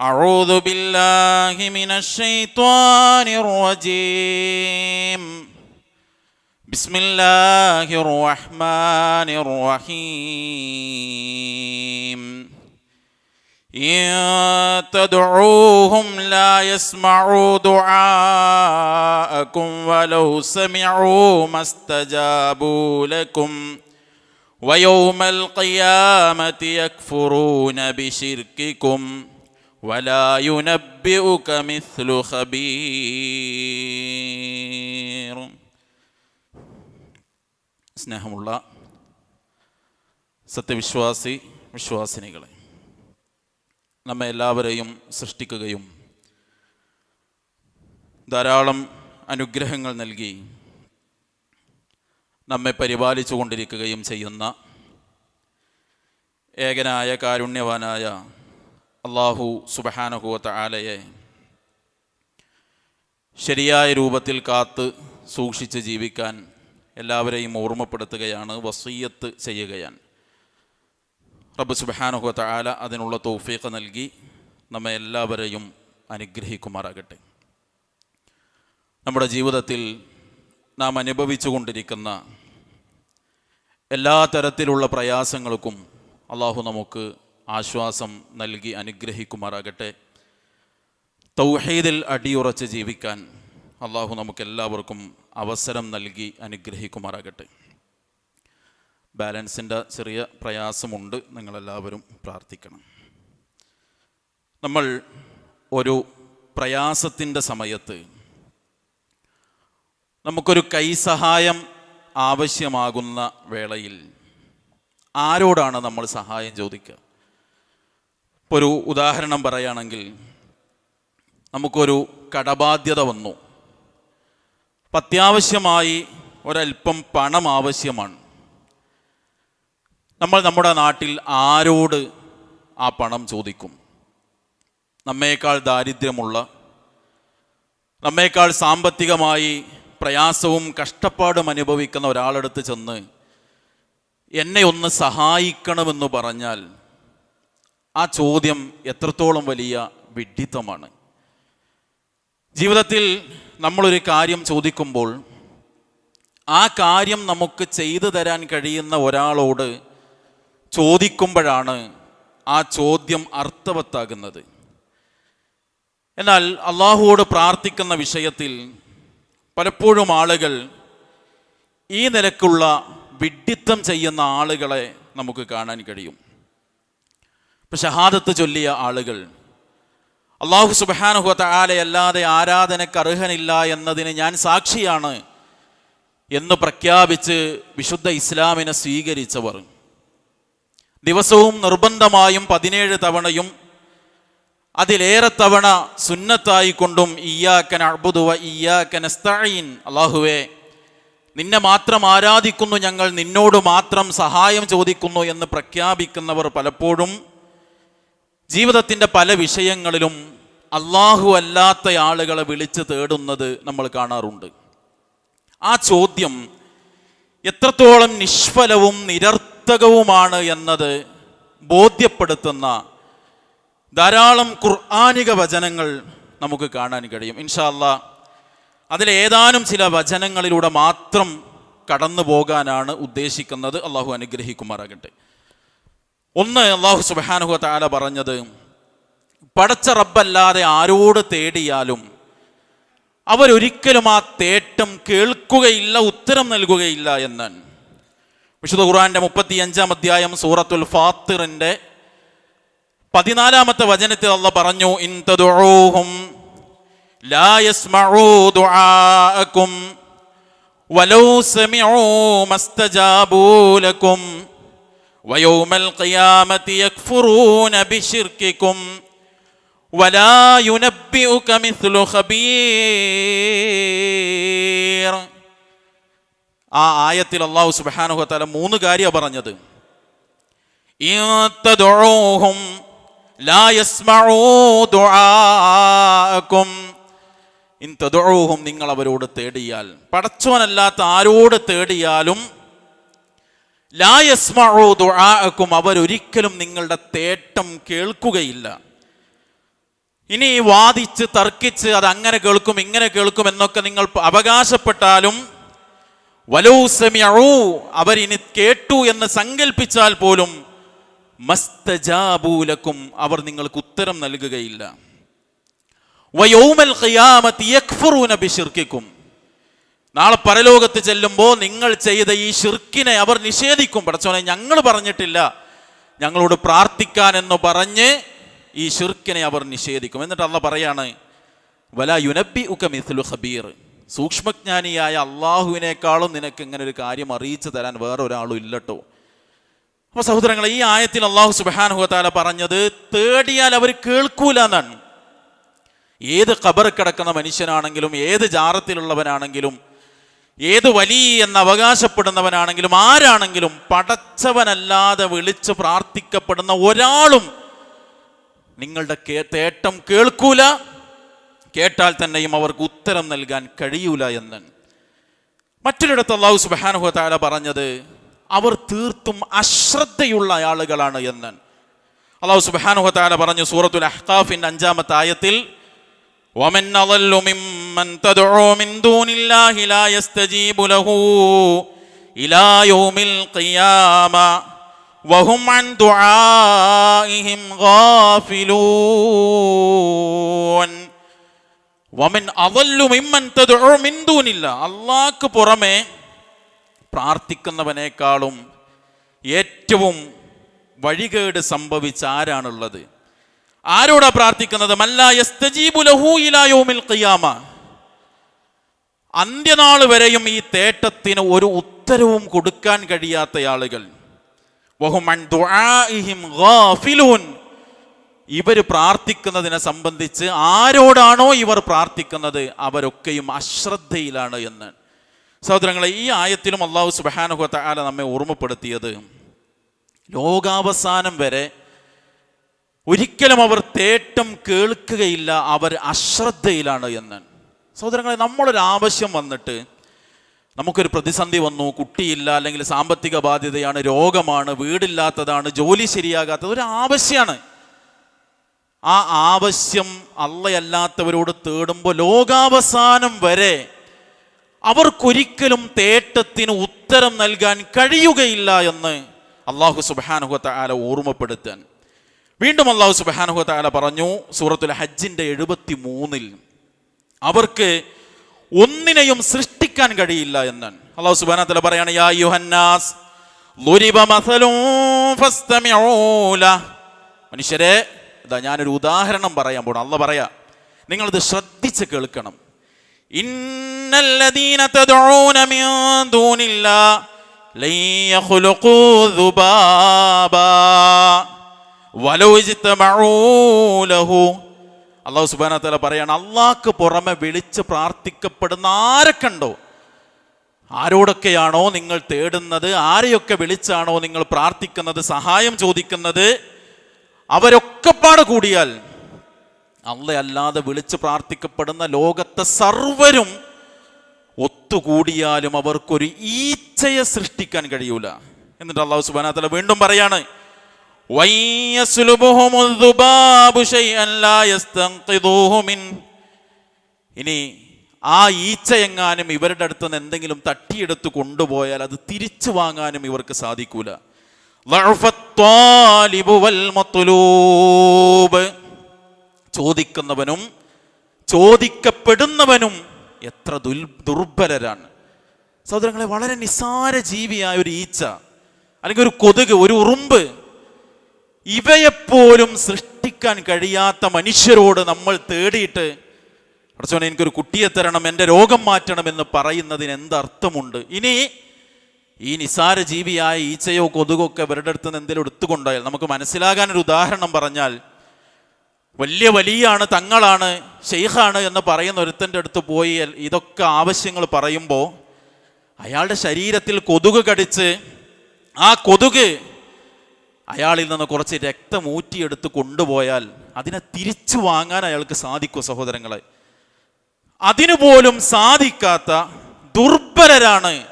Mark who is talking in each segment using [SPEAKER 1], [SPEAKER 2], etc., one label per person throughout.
[SPEAKER 1] أعوذ بالله من الشيطان الرجيم. بسم الله الرحمن الرحيم. إن تدعوهم لا يسمعوا دعاءكم ولو سمعوا ما استجابوا لكم. ويوم القيامة يكفرون بشرككم. ولا ينبئك مثل خبير സ്നേഹമുള്ള സത്യവിശ്വാസി വിശ്വാസിനികളെ നമ്മെ എല്ലാവരെയും സൃഷ്ടിക്കുകയും ധാരാളം അനുഗ്രഹങ്ങൾ നൽകി നമ്മെ പരിപാലിച്ചു കൊണ്ടിരിക്കുകയും ചെയ്യുന്ന ഏകനായ കാരുണ്യവാനായ അള്ളാഹു സുബഹാനഹുവത്ത ആലയെ ശരിയായ രൂപത്തിൽ കാത്ത് സൂക്ഷിച്ച് ജീവിക്കാൻ എല്ലാവരെയും ഓർമ്മപ്പെടുത്തുകയാണ് വസീയത്ത് ചെയ്യുകയാണ്. റബ്ബ് സുബഹാനുഹത്ത ആല അതിനുള്ള തൗഫീഖ് നൽകി നമ്മെ എല്ലാവരെയും അനുഗ്രഹിക്കുമാറാകട്ടെ. നമ്മുടെ ജീവിതത്തിൽ നാം അനുഭവിച്ചു കൊണ്ടിരിക്കുന്ന എല്ലാ തരത്തിലുള്ള പ്രയാസങ്ങൾക്കും അള്ളാഹു നമുക്ക് ആശ്വാസം നൽകി അനുഗ്രഹിക്കുമാറാകട്ടെ. തൗഹീദിൽ അടിയുറച്ച് ജീവിക്കാൻ അള്ളാഹു നമുക്കെല്ലാവർക്കും അവസരം നൽകി അനുഗ്രഹിക്കുമാറാകട്ടെ. ബാലൻസിന്റെ ചെറിയ പ്രയാസമുണ്ട്. നിങ്ങളെല്ലാവരും പ്രാർത്ഥിക്കണം. നമ്മൾ ഒരു പ്രയാസത്തിന്റെ സമയത്ത് നമുക്കൊരു കൈസഹായം ആവശ്യമാകുന്ന വേളയിൽ ആരോടാണ് നമ്മൾ സഹായം ചോദിക്കുക? ഇപ്പോൾ ഒരു ഉദാഹരണം പറയുകയാണെങ്കിൽ നമുക്കൊരു കടബാധ്യത വന്നു. അത്യാവശ്യമായി ഒരല്പം പണം ആവശ്യമാണ്. നമ്മൾ നമ്മുടെ നാട്ടിൽ ആരോട് ആ പണം ചോദിക്കും? നമ്മേക്കാൾ ദാരിദ്ര്യമുള്ള നമ്മേക്കാൾ സാമ്പത്തികമായി പ്രയാസവും കഷ്ടപ്പാടും അനുഭവിക്കുന്ന ഒരാളെടുത്ത് ചെന്ന് എന്നെ ഒന്ന് സഹായിക്കണമെന്ന് പറഞ്ഞാൽ ആ ചോദ്യം എത്രത്തോളം വലിയ വിഡ്ഢിത്തമാണ് ജീവിതത്തിൽ നമ്മളൊരു കാര്യം ചോദിക്കുമ്പോൾ ആ കാര്യം നമുക്ക് ചെയ്തു തരാൻ കഴിയുന്ന ഒരാളോട് ചോദിക്കുമ്പോഴാണ് ആ ചോദ്യം അർത്ഥവത്താകുന്നത്. എന്നാൽ അള്ളാഹുവോട് പ്രാർത്ഥിക്കുന്ന വിഷയത്തിൽ പലപ്പോഴും ആളുകൾ ഈ നിലക്കുള്ള വിഡ്ഢിത്തം ചെയ്യുന്ന ആളുകളെ നമുക്ക് കാണാൻ കഴിയും. ഇപ്പം ഷഹാദത്ത് ചൊല്ലിയ ആളുകൾ. അള്ളാഹു സുബാനുഹത്ത ആലയല്ലാതെ ആരാധനക്ക് അർഹനില്ല എന്നതിന് ഞാൻ സാക്ഷിയാണ് എന്ന് പ്രഖ്യാപിച്ച് വിശുദ്ധ ഇസ്ലാമിനെ സ്വീകരിച്ചവർ. ദിവസവും നിർബന്ധമായും പതിനേഴ് തവണയും അതിലേറെ തവണ സുന്നത്തായിക്കൊണ്ടും ഇയ്യാക്കൻ അർബുദുവ ഇയ്യാക്കൻ അസ്തഈൻ അള്ളാഹുവെ നിന്നെ മാത്രം ആരാധിക്കുന്നു ഞങ്ങൾ നിന്നോട് മാത്രം സഹായം ചോദിക്കുന്നു എന്ന് പ്രഖ്യാപിക്കുന്നവർ പലപ്പോഴും ജീവിതത്തിന്റെ പല വിഷയങ്ങളിലും അള്ളാഹു അല്ലാത്ത ആളുകളെ വിളിച്ച് തേടുന്നത് നമ്മൾ കാണാറുണ്ട്. ആ ചോദ്യം എത്രത്തോളം നിഷ്ഫലവും നിരർത്ഥകവുമാണ് എന്നത് ബോധ്യപ്പെടുത്തുന്ന ധാരാളം ഖുർആാനിക വചനങ്ങൾ നമുക്ക് കാണാൻ കഴിയും. ഇൻഷാല്ല അതിലേതാനും ചില വചനങ്ങളിലൂടെ മാത്രം കടന്നു പോകാനാണ് ഉദ്ദേശിക്കുന്നത്. അള്ളാഹു അനുഗ്രഹിക്കുമാറാകട്ടെ. ഒന്ന് അള്ളാഹു സുബാനുഹു താല പറഞ്ഞത് പടച്ച റബ്ബല്ലാതെ ആരോട് തേടിയാലും അവരൊരിക്കലും ആ തേട്ടം കേൾക്കുകയില്ല ഉത്തരം നൽകുകയില്ല എന്ന്. വിശുദ്ധ ഖുർആന്റെ മുപ്പത്തി അഞ്ചാം അധ്യായം സൂറത്തുൽ ഫാത്തിറിന്റെ പതിനാലാമത്തെ വചനത്തിൽ അല്ല പറഞ്ഞു ഇൻ തദുഊഹും ലാ യസ്മഊ ദുആഅക്കും വലൗ സമിഊ മസ്തജാബൂ ലക്കും ويوم القيامة يكفرون بشرككم ولا ينبئك مثل خبير ആ ആയത്തിൽ അള്ളാഹു സുബാനുഹു തല മൂന്ന് കാര്യമാണ് പറഞ്ഞത് ഇൻ തദ്ഉഹും ലാ യസ്മഊ ദുആഅക്കും ഇൻ തദ്ഉഹും നിങ്ങൾ അവരോട് തേടിയാൽ പടച്ചോനല്ലാത്ത ആരോട് തേടിയാലും ലാ യസ്മഊ ദുആഅക്കും അവരൊരിക്കലും നിങ്ങളുടെ തേട്ടം കേൾക്കുകയില്ല. ഇനി വാദിച്ച് തർക്കിച്ച് അത് അങ്ങനെ കേൾക്കും ഇങ്ങനെ കേൾക്കും എന്നൊക്കെ നിങ്ങൾ അവകാശപ്പെട്ടാലും വലൂസമിയൂ അവരിനി കേട്ടു എന്ന് സങ്കല്പിച്ചാൽ പോലും മസ്തജാബൂലക്കും അവർ നിങ്ങൾക്ക് ഉത്തരം നൽകുകയില്ല. വയോമൽ ഖിയാമത്ത് യക്ഫുറൂന ബിശിർക്കിക്കും നാളെ പരലോകത്ത് ചെല്ലുമ്പോൾ നിങ്ങൾ ചെയ്ത ഈ ഷിർക്കിനെ അവർ നിഷേധിക്കും. പടച്ചോനെ ഞങ്ങൾ പറഞ്ഞിട്ടില്ല. ഞങ്ങളോട് പ്രാർത്ഥിക്കാൻ എന്ന് പറഞ്ഞ് ഈ ഷിർക്കിനെ അവർ നിഷേധിക്കും. എന്നിട്ട് അള്ള പറയാണ് വല യുനബി ഉക മിഥുലു ഹബീർ സൂക്ഷ്മജ്ഞാനിയായ അള്ളാഹുവിനേക്കാളും നിനക്ക് ഇങ്ങനെ ഒരു കാര്യം അറിയിച്ചു തരാൻ വേറെ ഒരാളും ഇല്ലട്ടോ. അപ്പൊ സഹോദരങ്ങളെ ഈ ആയത്തിൽ അള്ളാഹു സുബാനുഹത്താല പറഞ്ഞത് തേടിയാൽ അവർ കേൾക്കൂല എന്നാണ് ഏത് ഖബർ കിടക്കുന്ന മനുഷ്യനാണെങ്കിലും ഏത് ജാറത്തിലുള്ളവനാണെങ്കിലും ഏത് വലിയ എന്ന് അവകാശപ്പെടുന്നവനാണെങ്കിലും ആരാണെങ്കിലും പടച്ചവനല്ലാതെ വിളിച്ച് പ്രാർത്ഥിക്കപ്പെടുന്ന ഒരാളും നിങ്ങളുടെ തേട്ടം കേൾക്കൂല. കേട്ടാൽ തന്നെയും അവർക്ക് ഉത്തരം നൽകാൻ കഴിയൂല എന്ന്. മറ്റൊരിടത്ത് അള്ളാഹു സുബാനുഹത്താല പറഞ്ഞത് അവർ തീർത്തും അശ്രദ്ധയുള്ള ആളുകളാണ് എന്ന്. അള്ളാഹു സുബാനുഹത്താല പറഞ്ഞു സൂറത്തുൽ അഹ്താഫിന്റെ അഞ്ചാമത്തെ ആയത്തിൽ ومن أضل ممن تدعو من دون الله لا يستجيب له إلى يوم القيامة وهم عن دعائهم غافلون വമൻ അവല്ലു മിമ്മൻ തദ്ഉ മിൻ ദൂനില്ല അള്ളാഹ്ക്ക് പുറമെ പ്രാർത്ഥിക്കുന്നവനേക്കാളും ഏറ്റവും വഴികേട് സംഭവിച്ച ആരാണുള്ളത് ആരോടാ പ്രാർത്ഥിക്കുന്നത്? ഖിയാമ. അന്ത്യനാൾ വരെയും ഈ തേട്ടത്തിന് ഒരു ഉത്തരവും കൊടുക്കാൻ കഴിയാത്ത ആളുകൾ. ഇവർ പ്രാർത്ഥിക്കുന്നതിനെ സംബന്ധിച്ച് ആരോടാണോ ഇവർ പ്രാർത്ഥിക്കുന്നത്? അവരൊക്കെയും അശ്രദ്ധയിലാണ് എന്ന്. സഹോദരങ്ങളെ ഈ ആയത്തിലും അള്ളാഹു സുബാനുഹത്താല നമ്മെ ഓർമ്മപ്പെടുത്തിയത്. ലോകാവസാനം വരെ ഒരിക്കലും അവർ തേട്ടം കേൾക്കുകയില്ല അവർ അശ്രദ്ധയിലാണ് എന്ന്. സഹോദരങ്ങളെ നമ്മളൊരു ആവശ്യം വന്നിട്ട് നമുക്കൊരു പ്രതിസന്ധി വന്നു കുട്ടിയില്ല അല്ലെങ്കിൽ സാമ്പത്തിക ബാധ്യതയാണ് രോഗമാണ് വീടില്ലാത്തതാണ് ജോലി ശരിയാകാത്തത് ഒരു ആവശ്യമാണ് ആ ആവശ്യം അല്ലയല്ലാത്തവരോട് തേടുമ്പോൾ ലോകാവസാനം വരെ അവർക്കൊരിക്കലും തേട്ടത്തിന് ഉത്തരം നൽകാൻ കഴിയുകയില്ല എന്ന് അള്ളാഹു സുബാനുഹത്ത ആല ഓർമ്മപ്പെടുത്താൻ. വീണ്ടും അള്ളാഹു സുബാനുഹത്ത താല പറഞ്ഞു സൂറത്തുൽ ഹജ്ജിന്റെ എഴുപത്തി മൂന്നിൽ അവർക്ക് ഒന്നിനെയും സൃഷ്ടിക്കാൻ കഴിയില്ല എന്നാണ്. അള്ളാഹു സുബാന പറയാണ് യാ യുഹന്നാസ് ളുരിബ മസലും ഫസ്തമിഊ ലഹ്." മനുഷ്യരെ ഇതാ ഞാനൊരു ഉദാഹരണം പറയാൻ പോണം. അല്ല പറയാ നിങ്ങളിത് ശ്രദ്ധിച്ച് കേൾക്കണം. ഇന്നല്ലദീന മിൻ അള്ളാഹു സുബാന പറയാണ് അള്ളാഹ്ക്ക് പുറമെ വിളിച്ച് പ്രാർത്ഥിക്കപ്പെടുന്ന ആരൊക്കെണ്ടോ ആരോടൊക്കെയാണോ നിങ്ങൾ തേടുന്നത്? ആരെയൊക്കെ വിളിച്ചാണോ നിങ്ങൾ പ്രാർത്ഥിക്കുന്നത്? സഹായം ചോദിക്കുന്നത്? അവരൊക്കെ പാട് കൂടിയാൽ അള്ളയല്ലാതെ വിളിച്ച് പ്രാർത്ഥിക്കപ്പെടുന്ന ലോകത്തെ സർവരും ഒത്തുകൂടിയാലും അവർക്കൊരു ഈച്ചയെ സൃഷ്ടിക്കാൻ കഴിയൂല. എന്നിട്ട് അള്ളാഹു സുബാന വീണ്ടും പറയാണ് ഇനി ആ ഈച്ച എങ്ങാനും ഇവരുടെ അടുത്ത് നിന്ന് എന്തെങ്കിലും തട്ടിയെടുത്ത് കൊണ്ടുപോയാൽ അത് തിരിച്ചു വാങ്ങാനും ഇവർക്ക് സാധിക്കൂല. ചോദിക്കുന്നവനും ചോദിക്കപ്പെടുന്നവനും എത്ര ദുൽ ദുർബലരാണ്. സഹോദരങ്ങളെ വളരെ നിസ്സാര ജീവിയായ ഒരു ഈച്ച അല്ലെങ്കിൽ ഒരു കൊതുക് ഒരു ഉറുമ്പ് ഇവയെപ്പോലും സൃഷ്ടിക്കാൻ കഴിയാത്ത മനുഷ്യരോട് നമ്മൾ തേടിയിട്ട് അടച്ചോനെ എനിക്കൊരു കുട്ടിയെ തരണം എന്റെ രോഗം മാറ്റണം എന്ന് പറയുന്നതിന് എന്തർത്ഥമുണ്ട്? ഇനി ഈ നിസാര ജീവിയായ ഈച്ചയോ കൊതുകോ ഒക്കെ ഇവരുടെ അടുത്ത് നിന്ന് എന്തെങ്കിലും എടുത്തുകൊണ്ടായാൽ നമുക്ക് മനസ്സിലാകാൻ ഒരു ഉദാഹരണം പറഞ്ഞാൽ വലിയ വലിയാണ് തങ്ങളാണ് ഷെയ്ഖാണ് എന്ന് പറയുന്ന ഒരുത്തന്റെ അടുത്ത് പോയി ഇതൊക്കെ ആവശ്യങ്ങൾ പറയുമ്പോൾ അയാളുടെ ശരീരത്തിൽ കൊതുക് കടിച്ച് ആ കൊതുക് അയാളിൽ നിന്ന് കുറച്ച് രക്തം ഊറ്റിയെടുത്ത് കൊണ്ടുപോയാൽ അതിനെ തിരിച്ചു വാങ്ങാൻ അയാൾക്ക് സാധിക്കും സഹോദരങ്ങളെ? അതിനുപോലും സാധിക്കാത്ത ദുർബലരാണ്.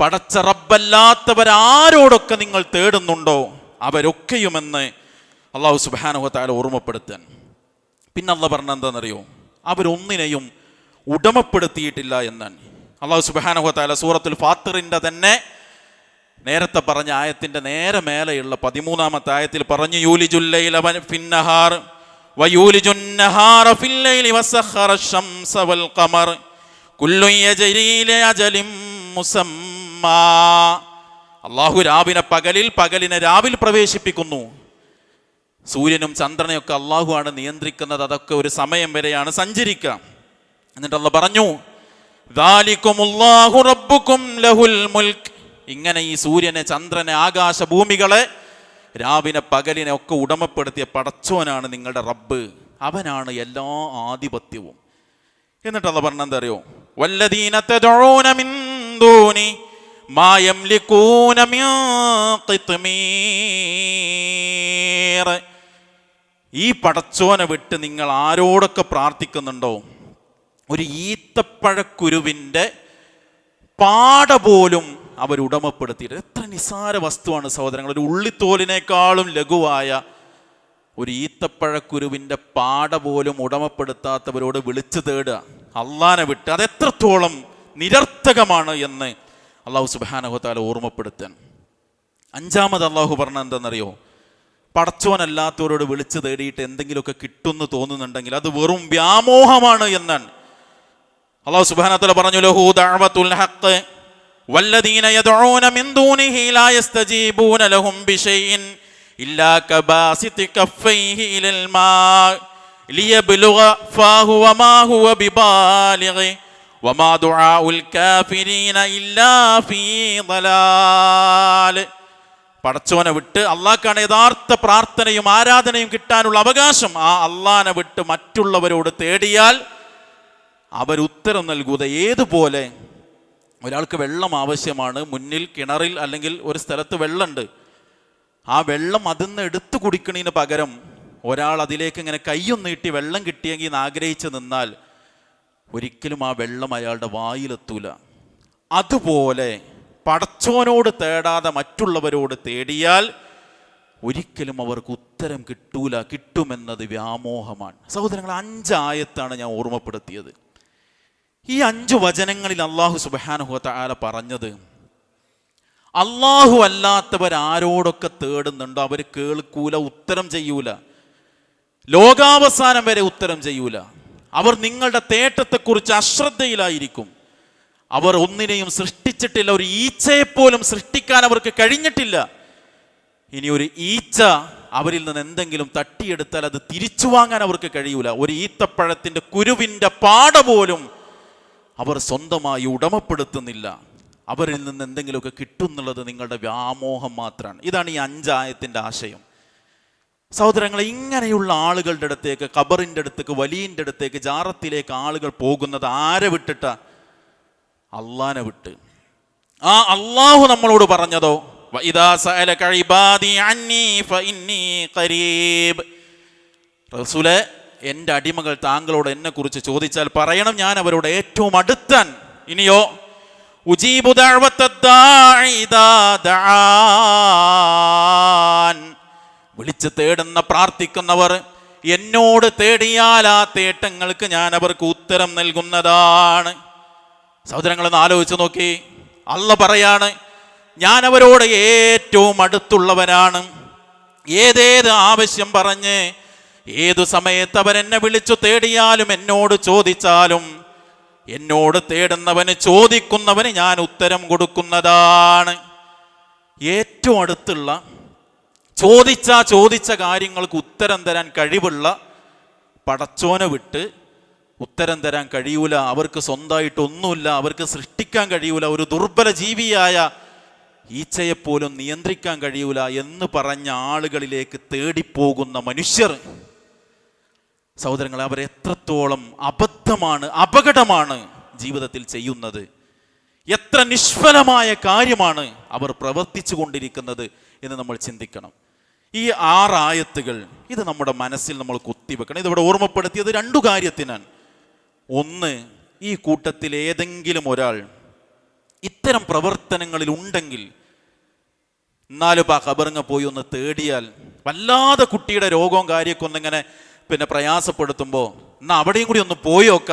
[SPEAKER 1] പടച്ച റബ്ബല്ലാത്തവരാരോടൊക്കെ നിങ്ങൾ തേടുന്നുണ്ടോ? അവരൊക്കെയുമെന്ന് അള്ളാഹു സുബാനുഹത്താല ഓർമ്മപ്പെടുത്താൻ. പിന്നെ അള്ള പറഞ്ഞ എന്താണെന്നറിയോ? അവരൊന്നിനെയും ഉടമപ്പെടുത്തിയിട്ടില്ല എന്നാണ്. അള്ളാഹു സുബാനുഹത്താല സൂറത്തുൽ ഫാത്തറിന്റെ തന്നെ നേരത്തെ പറഞ്ഞ ആയത്തിന്റെ നേരെ മേലെയുള്ള പതിമൂന്നാമത്തെ ആയത്തിൽ പറഞ്ഞു യൂലിജുല്ലയിൽ ഫിന്നഹാർ ഷംസ വൽ ഖമർ അള്ളാഹു രാവിനെ പകലിൽ പകലിനെ രാവിൽ പ്രവേശിപ്പിക്കുന്നു. സൂര്യനും ചന്ദ്രനെയൊക്കെ അള്ളാഹു ആണ് നിയന്ത്രിക്കുന്നത്. അതൊക്കെ ഒരു സമയം വരെയാണ് സഞ്ചരിക്കുക. എന്നിട്ട് അള്ള പറഞ്ഞു ലഹുൽ മുൽക്ക് ഇങ്ങനെ ഈ സൂര്യനെ ചന്ദ്രനെ ആകാശ ഭൂമികളെ രാവിനെ പകലിനെ ഒക്കെ ഉടമപ്പെടുത്തിയ പടച്ചോനാണ് നിങ്ങളുടെ റബ്ബ്. അവനാണ് എല്ലാ ആധിപത്യവും. എന്നിട്ട് അത് പറഞ്ഞ എന്താ അറിയോ? വല്ലദീന തദഊന മിൻ ദൂനി മാ യംലികൂന മിൻ ഖിത്മീർ. ഈ പടച്ചോനെ വിട്ട് നിങ്ങൾ ആരോടൊക്കെ പ്രാർത്ഥിക്കുന്നുണ്ടോ? ഒരു ഈത്തപ്പഴക്കുരുവിന്റെ പാട പോലും അവർ ഉടമപ്പെടുത്തിയിട്ട് എത്ര നിസാര വസ്തുവാണ് സഹോദരങ്ങൾ ഒരു ഉള്ളിത്തോലിനേക്കാളും ലഘുവായ ഒരു ഈത്തപ്പഴക്കുരുവിന്റെ പാട പോലും ഉടമപ്പെടുത്താത്തവരോട് വിളിച്ചു തേടുക. അള്ളാനെ വിട്ട് അതെത്രത്തോളം നിരർത്ഥകമാണ് എന്ന് അള്ളാഹു സുബാനഹുത്താല ഓർമ്മപ്പെടുത്താൻ. അഞ്ചാമത് അള്ളാഹു പറഞ്ഞ എന്താണെന്നറിയോ പടച്ചോനല്ലാത്തവരോട് വിളിച്ചു തേടിയിട്ട് എന്തെങ്കിലുമൊക്കെ കിട്ടുമെന്ന് തോന്നുന്നുണ്ടെങ്കിൽ അത് വെറും വ്യാമോഹമാണ് എന്നാണ്. അള്ളാഹു സുബ്ഹാനഹു പറഞ്ഞു ലഹു ദാമത്തുൽ വല്ലദീന يدعون മിൻ ദൂനിഹി ലാ യസ്തജീബൂന ലഹും بشيء ഇല്ലാ كباسط كفيه إلى മാ ليبلغ ഫാഹു وما هو ബിബാലിഗി വമാ ദുആഉൽ കാഫിരീന ഇല്ലാ ഫീ ളലാൽ പടച്ചോനെ വിട്ട് അള്ളാഹ്ക്കാണ് യഥാർത്ഥ പ്രാർത്ഥനയും ആരാധനയും കിട്ടാനുള്ള അവകാശം. ആ അള്ളാനെ വിട്ട് മറ്റുള്ളവരോട് തേടിയാൽ അവരുത്തരം നൽകുക. ഏതുപോലെ ഒരാൾക്ക് വെള്ളം ആവശ്യമാണ് മുന്നിൽ കിണറിൽ അല്ലെങ്കിൽ ഒരു സ്ഥലത്ത് വെള്ളമുണ്ട് ആ വെള്ളം അതിൽ നിന്ന് എടുത്തു കുടിക്കണതിന് പകരം ഒരാൾ അതിലേക്ക് ഇങ്ങനെ കയ്യും നീട്ടി വെള്ളം കിട്ടിയെങ്കിൽ എന്ന് ആഗ്രഹിച്ച് നിന്നാൽ ഒരിക്കലും ആ വെള്ളം അയാളുടെ വായിലെത്തൂല. അതുപോലെ പടച്ചോനോട് തേടാതെ മറ്റുള്ളവരോട് തേടിയാൽ ഒരിക്കലും അവർക്ക് ഉത്തരം കിട്ടൂല കിട്ടുമെന്നത് വ്യാമോഹമാണ്. സഹോദരങ്ങൾ അഞ്ചായത്താണ് ഞാൻ ഓർമ്മപ്പെടുത്തിയത്. ഈ അഞ്ചു വചനങ്ങളിൽ അള്ളാഹു സുബാനുഹത്ത ആല പറഞ്ഞത് അള്ളാഹു അല്ലാത്തവർ ആരോടൊക്കെ തേടുന്നുണ്ടോ? അവർ കേൾക്കൂല ഉത്തരം ചെയ്യൂല. ലോകാവസാനം വരെ ഉത്തരം ചെയ്യൂല. അവർ നിങ്ങളുടെ തേട്ടത്തെക്കുറിച്ച് അശ്രദ്ധയിലായിരിക്കും. അവർ ഒന്നിനെയും സൃഷ്ടിച്ചിട്ടില്ല ഒരു ഈച്ചയെപ്പോലും സൃഷ്ടിക്കാൻ അവർക്ക് കഴിഞ്ഞിട്ടില്ല. ഇനി ഒരു ഈച്ച അവരിൽ നിന്ന് എന്തെങ്കിലും തട്ടിയെടുത്താൽ അത് തിരിച്ചു വാങ്ങാൻ അവർക്ക് കഴിയൂല. ഒരു ഈത്തപ്പഴത്തിന്റെ കുരുവിന്റെ പാട പോലും അവർ സ്വന്തമായി ഉടമപ്പെടുത്തുന്നില്ല. അവരിൽ നിന്ന് എന്തെങ്കിലുമൊക്കെ കിട്ടുന്നുള്ളത് നിങ്ങളുടെ വ്യാമോഹം മാത്രമാണ്. ഇതാണ് ഈ അഞ്ചായത്തിന്റെ ആശയം. സഹോദരങ്ങളെ ഇങ്ങനെയുള്ള ആളുകളുടെ അടുത്തേക്ക് കബറിന്റെ അടുത്തേക്ക് വലിയന്റെ അടുത്തേക്ക് ജാറത്തിലേക്ക് ആളുകൾ പോകുന്നത് ആരെ വിട്ടിട്ട? അള്ളാനെ വിട്ട്. ആ അള്ളാഹു നമ്മളോട് പറഞ്ഞതോ? റസൂലെ എന്റെ അടിമകൾ താങ്കളോട് എന്നെ കുറിച്ച് ചോദിച്ചാൽ പറയണം ഞാൻ അവരോട് ഏറ്റവും അടുത്തൻ. ഇനിയോ വിളിച്ച് തേടുന്ന പ്രാർത്ഥിക്കുന്നവർ എന്നോട് തേടിയാൽ ആ തേട്ടങ്ങൾക്ക് ഞാൻ അവർക്ക് ഉത്തരം നൽകുന്നതാണ്. സഹോദരങ്ങളൊന്ന് ആലോചിച്ച് നോക്കി. അല്ല പറയാണ് ഞാൻ അവരോട് ഏറ്റവും അടുത്തുള്ളവനാണ് ഏതേത് ആവശ്യം പറഞ്ഞ് ഏതു സമയത്ത് അവൻ എന്നെ വിളിച്ചു തേടിയാലും എന്നോട് ചോദിച്ചാലും എന്നോട് തേടുന്നവന് ചോദിക്കുന്നവന് ഞാൻ ഉത്തരം കൊടുക്കുന്നതാണ്. ഏറ്റവും അടുത്തുള്ള ചോദിച്ച ചോദിച്ച കാര്യങ്ങൾക്ക് ഉത്തരം തരാൻ കഴിവുള്ള പടച്ചോനെ വിട്ട് ഉത്തരം തരാൻ കഴിയൂല അവർക്ക് സ്വന്തമായിട്ട് ഒന്നുമില്ല അവർക്ക് സൃഷ്ടിക്കാൻ കഴിയൂല ഒരു ദുർബല ജീവിയായ ഈച്ചയെപ്പോലും നിയന്ത്രിക്കാൻ കഴിയൂല എന്ന് പറഞ്ഞ ആളുകളിലേക്ക് തേടിപ്പോകുന്ന മനുഷ്യർ. സഹോദരങ്ങളെ അവർ എത്രത്തോളം അബദ്ധമാണ് അപകടമാണ് ജീവിതത്തിൽ ചെയ്യുന്നത്. എത്ര നിഷ്ഫലമായ കാര്യമാണ് അവർ പ്രവർത്തിച്ചു കൊണ്ടിരിക്കുന്നത് എന്ന് നമ്മൾ ചിന്തിക്കണം. ഈ ആറായത്തുകൾ ഇത് നമ്മുടെ മനസ്സിൽ നമ്മൾ കുത്തിവെക്കണം. ഇതിവിടെ ഓർമ്മപ്പെടുത്തിയത് രണ്ടു കാര്യത്തിനാണ്. ഒന്ന് ഈ കൂട്ടത്തിൽ ഏതെങ്കിലും ഒരാൾ ഇത്തരം പ്രവർത്തനങ്ങളിൽ ഉണ്ടെങ്കിൽ എന്നാലും ആ ഖബറിങ്ങ പോയി ഒന്ന് തേടിയാൽ വല്ലാതെ കുട്ടിയുടെ രോഗവും കാര്യമൊക്കെ ഒന്നിങ്ങനെ പിന്നെ പ്രയാസപ്പെടുത്തുമ്പോൾ എന്നാൽ അവിടെയും കൂടി ഒന്ന് പോയോക്ക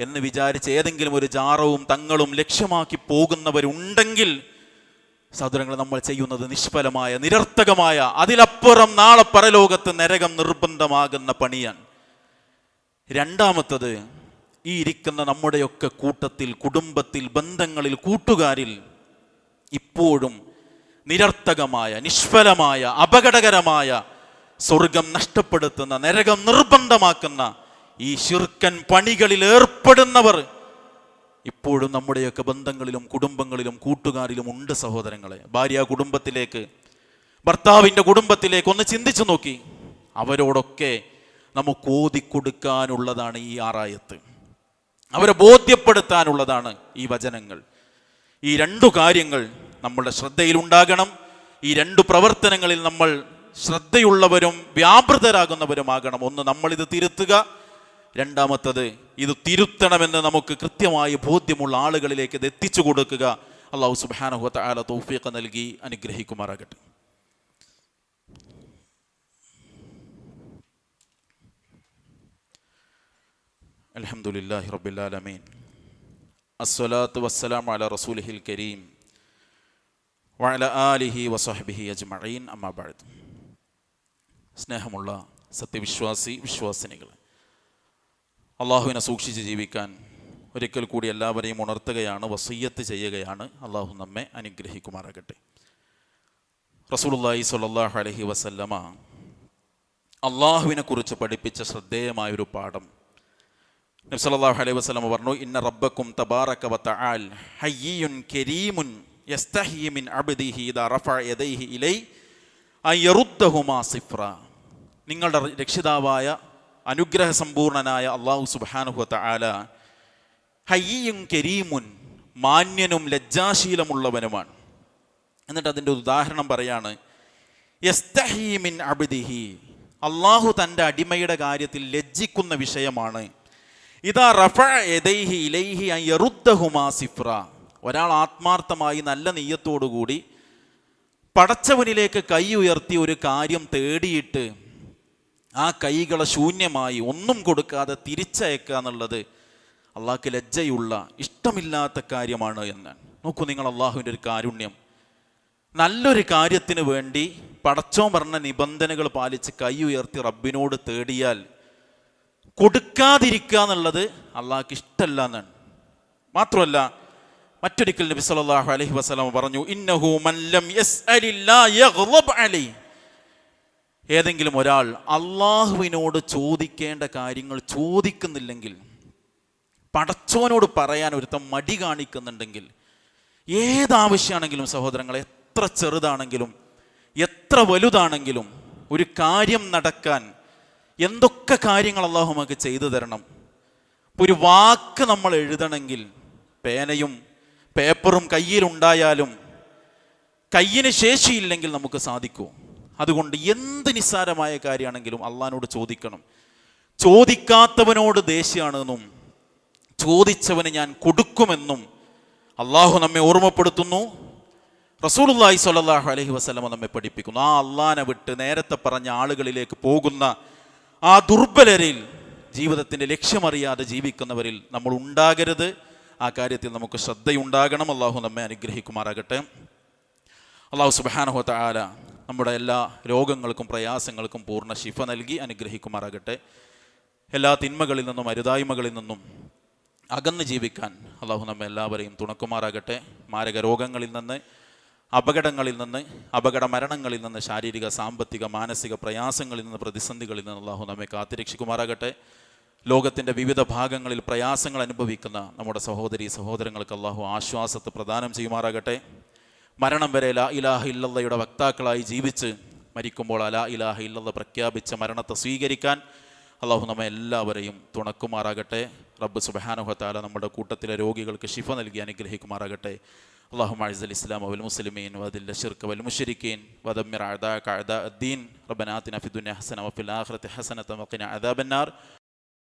[SPEAKER 1] എന്ന് വിചാരിച്ച് ഏതെങ്കിലും ഒരു ജാറവും തങ്ങളും ലക്ഷ്യമാക്കി പോകുന്നവരുണ്ടെങ്കിൽ സഹോദരങ്ങൾ നമ്മൾ ചെയ്യുന്നത് നിഷ്ഫലമായ നിരർത്ഥകമായ അതിലപ്പുറം നാളെ പരലോകത്ത് നരകം നിർബന്ധമാകുന്ന പണിയാണ്. രണ്ടാമത്തത് ഈ ഇരിക്കുന്ന നമ്മുടെയൊക്കെ കൂട്ടത്തിൽ കുടുംബത്തിൽ ബന്ധങ്ങളിൽ കൂട്ടുകാരിൽ ഇപ്പോഴും നിരർത്ഥകമായ നിഷ്ഫലമായ അപകടകരമായ സ്വർഗം നഷ്ടപ്പെടുത്തുന്ന നരകം നിർബന്ധമാക്കുന്ന ഈ ശുർക്കൻ പണികളിൽ ഏർപ്പെടുന്നവർ ഇപ്പോഴും നമ്മുടെയൊക്കെ ബന്ധങ്ങളിലും കുടുംബങ്ങളിലും കൂട്ടുകാരിലും ഉണ്ട് സഹോദരങ്ങളെ. ഭാര്യ കുടുംബത്തിലേക്ക് ഭർത്താവിന്റെ കുടുംബത്തിലേക്ക് ഒന്ന് ചിന്തിച്ചു നോക്കി. അവരോടൊക്കെ നമുക്ക് ഓതിക്കൊടുക്കാനുള്ളതാണ് ഈ ആറായത്ത്. അവരെ ബോധ്യപ്പെടുത്താനുള്ളതാണ് ഈ വചനങ്ങൾ. ഈ രണ്ടു കാര്യങ്ങൾ നമ്മളുടെ ശ്രദ്ധയിലുണ്ടാകണം. ഈ രണ്ടു പ്രവർത്തനങ്ങളിൽ നമ്മൾ ശ്രദ്ധയുള്ളവരും വ്യാപൃതരാകുന്നവരുമാകണം. ഒന്ന് നമ്മളിത് തിരുത്തുക രണ്ടാമത്തത് ഇത് തിരുത്തണമെന്ന് നമുക്ക് കൃത്യമായി ബോധ്യമുള്ള ആളുകളിലേക്ക് ഇത് എത്തിച്ചു കൊടുക്കുക. അള്ളാഹു സുബാനഹുത്ത ആല തൗഫീഖ് നൽകി അനുഗ്രഹിക്കുമാറാകട്ടെ. അലഹമുല്ലാഹി റബുല്ലാലമീൻ അസ്സലാത്തു വസ്സലാം അല റസൂലിഹിൽ കരീം. വഅല ആലിഹി വസഹബിഹി അജ്മഈൻ. അമ്മാ ബഅദ്. സ്നേഹമുള്ള സത്യവിശ്വാസി വിശ്വാസിനികൾ അള്ളാഹുവിനെ സൂക്ഷിച്ച് ജീവിക്കാൻ ഒരിക്കൽ കൂടി എല്ലാവരെയും ഉണർത്തുകയാണ് വസീയത്ത് ചെയ്യുകയാണ്. അള്ളാഹു നമ്മെ അനുഗ്രഹിക്കുമാറാകട്ടെ. റസൂലുള്ളാഹി സ്വല്ലല്ലാഹു അലഹി വസല്ലമ അള്ളാഹുവിനെ കുറിച്ച് പഠിപ്പിച്ച ശ്രദ്ധേയമായൊരു പാഠം. നബി സല്ലല്ലാഹു അലൈഹി വസ്ലമ പറഞ്ഞു ഇന്ന റബ്ബക്കും തബാറക വതആൽ ഹയ്യിയുൻ കരീമുൻ യസ്തഹി മിൻ അബ്ദിഹി ഇദാ റഫഅ യദൈഹി ഇലൈ അൻ സിഫ്ര. നിങ്ങളുടെ രക്ഷിതാവായ അനുഗ്രഹ സമ്പൂർണനായ അള്ളാഹു സുബ്ഹാനഹു ആല ഹയ്യും കരീമുൻ മാന്യനും ലജ്ജാശീലമുള്ളവനുമാണ്. എന്നിട്ട് അതിന്റെ ഒരു ഉദാഹരണം പറയാണ് യസ്തഹീമിൻ അബിദിഹി. അള്ളാഹു തന്റെ അടിമയുടെ കാര്യത്തിൽ ലജ്ജിക്കുന്ന വിഷയമാണ്. ഇതാ റഫ എദൈഹി ഇലൈഹി യറുദ്ദഹുമാ സിഫ്ര. ഒരാൾ ആത്മാർത്ഥമായി നല്ല നെയ്യത്തോടുകൂടി പടച്ചവനിലേക്ക് കൈ ഉയർത്തി ഒരു കാര്യം തേടിയിട്ട് ആ കൈകളെ ശൂന്യമായി ഒന്നും കൊടുക്കാതെ തിരിച്ചയക്കുക എന്നുള്ളത് അള്ളാഹ്ക്ക് ലജ്ജയുള്ള ഇഷ്ടമില്ലാത്ത കാര്യമാണ് എന്ന്. നോക്കൂ നിങ്ങൾ അള്ളാഹുവിന്റെ ഒരു കാരുണ്യം. നല്ലൊരു കാര്യത്തിന് വേണ്ടി പടച്ചോൻ പറഞ്ഞ നിബന്ധനകൾ പാലിച്ച് കൈ ഉയർത്തി റബ്ബിനോട് തേടിയാൽ കൊടുക്കാതിരിക്കുക എന്നുള്ളത് അള്ളാഹ്ക്ക് ഇഷ്ടമല്ല എന്നാണ്. മാത്രമല്ല മറ്റൊരിക്കൽ നബി സല്ലല്ലാഹു അലൈഹി വസല്ലം പറഞ്ഞു ഇന്നഹു മൻ ലം യസ്അലില്ലാ യഗ്ളബ് അലൈഹി ഏതെങ്കിലും ഒരാൾ അള്ളാഹുവിനോട് ചോദിക്കേണ്ട കാര്യങ്ങൾ ചോദിക്കുന്നില്ലെങ്കിൽ പടച്ചോനോട് പറയാൻ ഒരുത്തം മടി കാണിക്കുന്നുണ്ടെങ്കിൽ ഏതാവശ്യമാണെങ്കിലും സഹോദരങ്ങൾ എത്ര ചെറുതാണെങ്കിലും എത്ര വലുതാണെങ്കിലും ഒരു കാര്യം നടക്കാൻ എന്തൊക്കെ കാര്യങ്ങൾ അള്ളാഹു നമുക്ക് ചെയ്തു തരണം. ഒരു വാക്ക് നമ്മൾ എഴുതണമെങ്കിൽ പേനയും പേപ്പറും കയ്യിലുണ്ടായാലും കയ്യിന് ശേഷിയില്ലെങ്കിൽ നമുക്ക് സാധിക്കൂ അതുകൊണ്ട് എന്ത് നിസ്സാരമായ കാര്യമാണെങ്കിലും അള്ളഹാനോട് ചോദിക്കണം. ചോദിക്കാത്തവനോട് ദേഷ്യമാണെന്നും ചോദിച്ചവന് ഞാൻ കൊടുക്കുമെന്നും അള്ളാഹു നമ്മെ ഓർമ്മപ്പെടുത്തുന്നു. റസൂലുള്ളാഹി സ്വല്ലല്ലാഹു അലഹി വസ്ലമ നമ്മെ പഠിപ്പിക്കുന്നു. ആ അള്ളാനെ വിട്ട് നേരത്തെ പറഞ്ഞ ആളുകളിലേക്ക് പോകുന്ന ആ ദുർബലരിൽ ജീവിതത്തിന്റെ ലക്ഷ്യമറിയാതെ ജീവിക്കുന്നവരിൽ നമ്മൾ ഉണ്ടാകരുത്. ആ കാര്യത്തിൽ നമുക്ക് ശ്രദ്ധയുണ്ടാകണം. അള്ളാഹു നമ്മെ അനുഗ്രഹിക്കുമാറാകട്ടെ. അള്ളാഹു സുബാനഹോത്ത ആല നമ്മുടെ എല്ലാ രോഗങ്ങൾക്കും പ്രയാസങ്ങൾക്കും പൂർണ ശിഫ നൽകി അനുഗ്രഹിക്കുമാറാകട്ടെ. എല്ലാ തിന്മകളിൽ നിന്നും അരുതായ്മകളിൽ നിന്നും അകന്ന് ജീവിക്കാൻ അള്ളാഹു നമ്മെ എല്ലാവരെയും തുണക്കുമാറാകട്ടെ. മാരക രോഗങ്ങളിൽ നിന്ന് അപകടങ്ങളിൽ നിന്ന് അപകട മരണങ്ങളിൽ നിന്ന് ശാരീരിക സാമ്പത്തിക മാനസിക പ്രയാസങ്ങളിൽ നിന്ന് പ്രതിസന്ധികളിൽ നിന്ന് അള്ളാഹു നമ്മെ കാത്തിരക്ഷിക്കുമാറാകട്ടെ. ലോകത്തിന്റെ വിവിധ ഭാഗങ്ങളിൽ പ്രയാസങ്ങൾ അനുഭവിക്കുന്ന നമ്മുടെ സഹോദരി സഹോദരങ്ങൾക്ക് അള്ളാഹു ആശ്വാസത്തെ പ്രദാനം ചെയ്യുമാറാകട്ടെ. മരണം വരെ ലാ ഇലാഹ ഇല്ലല്ലയുടെ വക്താക്കളായി ജീവിച്ച് മരിക്കുമ്പോൾ അലാ ഇലാഹ ഇല്ലല്ല പ്രഖ്യാപിച്ച മരണത്തെ സ്വീകരിക്കാൻ അള്ളാഹു നമ്മെ എല്ലാവരെയും തുണക്കുമാറാകട്ടെ റബ്ബ് സുബഹാനുഹത്താല നമ്മുടെ കൂട്ടത്തിലെ രോഗികൾക്ക് ശിഫ നൽകി അനുഗ്രഹിക്കുമാറാകട്ടെ اللهم اعز الاسلام والمسلمين واذل الشرك والمشركين ودمر اعداءك اعداء الدين ربنا اتنا في الدنيا حسنه وفي الاخره حسنه وقنا عذاب النار